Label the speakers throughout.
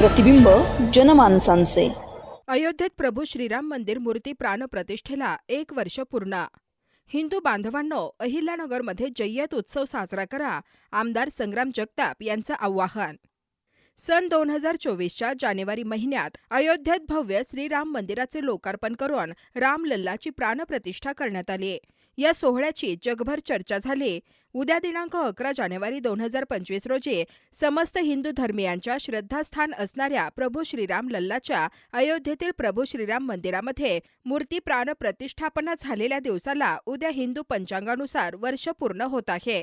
Speaker 1: प्रतिबिंब जनमानसांचे.
Speaker 2: अयोध्येत प्रभू श्रीराम मंदिर मूर्ती प्राणप्रतिष्ठेला एक वर्ष पूर्ण. हिंदू बांधवांनो अहिल्यानगरमध्ये जय्यत उत्सव साजरा करा आमदार संग्राम जगताप यांचं आवाहन. सन दोन हजार चोवीसच्या जानेवारी महिन्यात अयोध्येत भव्य श्रीराम मंदिराचे लोकार्पण करून रामलल्लाची प्राणप्रतिष्ठा करण्यात आली. या सोहळ्याची जगभर चर्चा झाली. उद्या दिनांक अकरा जानेवारी दोन हजार पंचवीस रोजी समस्त हिंदू धर्मियांच्या श्रद्धास्थान असणाऱ्या प्रभू श्रीराम लल्लाच्या अयोध्येतील प्रभू श्रीराम मंदिरामध्ये मूर्ती प्राण प्रतिष्ठापना झालेल्या दिवसाला उद्या हिंदू पंचांगानुसार वर्ष पूर्ण होत आहे.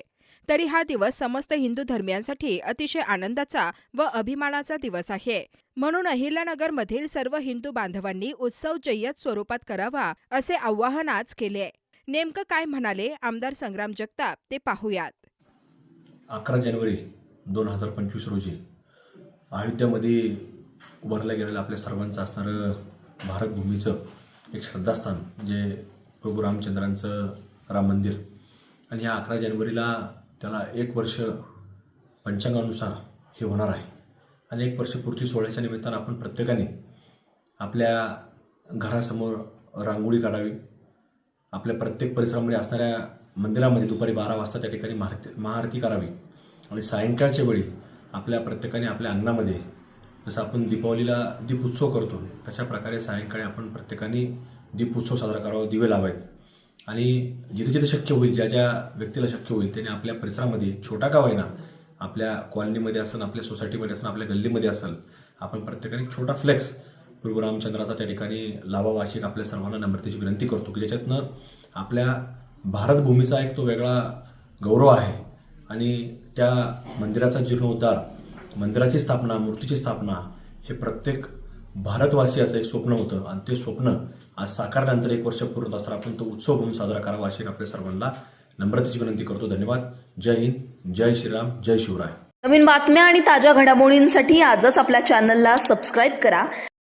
Speaker 2: तरी हा दिवस समस्त हिंदू धर्मियांसाठी अतिशय आनंदाचा व अभिमानाचा दिवस आहे. म्हणून अहिल्यानगरमधील सर्व हिंदू बांधवांनी उत्सव जय्यत स्वरूपात करावा असे आवाहन आज केले नेमकं काय म्हणाले आमदार संग्राम जगताप ते पाहूयात.
Speaker 3: अकरा जानेवारी दोन हजार पंचवीस रोजी अयोध्यामध्ये उभारलं गेलेलं आपल्या सर्वांचं असणारं भारतभूमीचं एक श्रद्धास्थान जे प्रभू रामचंद्रांचं राम मंदिर. आणि या अकरा जानेवारीला त्याला एक वर्ष पंचांगानुसार हे होणार आहे. आणि एक वर्षपूर्ती सोहळ्याच्या निमित्तानं आपण प्रत्येकाने आपल्या घरासमोर रांगोळी काढावी आपल्या प्रत्येक परिसरामध्ये असणाऱ्या मंदिरामध्ये दुपारी बारा वाजता त्या ठिकाणी महारती महाआरती करावी. आणि सायंकाळच्या वेळी आपल्या प्रत्येकाने आपल्या अंगणामध्ये जसं आपण दीपावलीला दीपोत्सव करतो तशा प्रकारे सायंकाळी आपण प्रत्येकाने दीपोत्सव साजरा करावा दिवे लावावेत. आणि जिथे जिथे शक्य होईल ज्या ज्या व्यक्तीला शक्य होईल त्याने आपल्या परिसरामध्ये छोटा का होईना आपल्या कॉलनीमध्ये असेल आपल्या सोसायटीमध्ये असेल आपल्या गल्लीमध्ये असेल आपण प्रत्येकाने छोटा फ्लेक्स प्रभू रामचंद्राचा त्या ठिकाणी लावावा अशी आपल्या सर्वांना नम्रतेची विनंती करतो की ज्याच्यातनं आपल्या भारतभूमीचा एक तो वेगळा गौरव आहे. आणि त्या मंदिराचा जीर्णोद्धार मंदिराची स्थापना मूर्तीची स्थापना हे प्रत्येक भारतवासियाचं एक स्वप्न होतं. आणि ते स्वप्न आज साकारल्यानंतर एक वर्ष पूर्ण असताना आपण तो उत्सव म्हणून साजरा करावा अशी आपल्या सर्वांना नम्रतेची विनंती करतो. धन्यवाद. जय हिंद. जय श्रीराम. जय शिवराय.
Speaker 1: नवीन बातम्या आणि ताज्या घडामोडींसाठी आजच आपल्या चॅनलला सबस्क्राईब करा.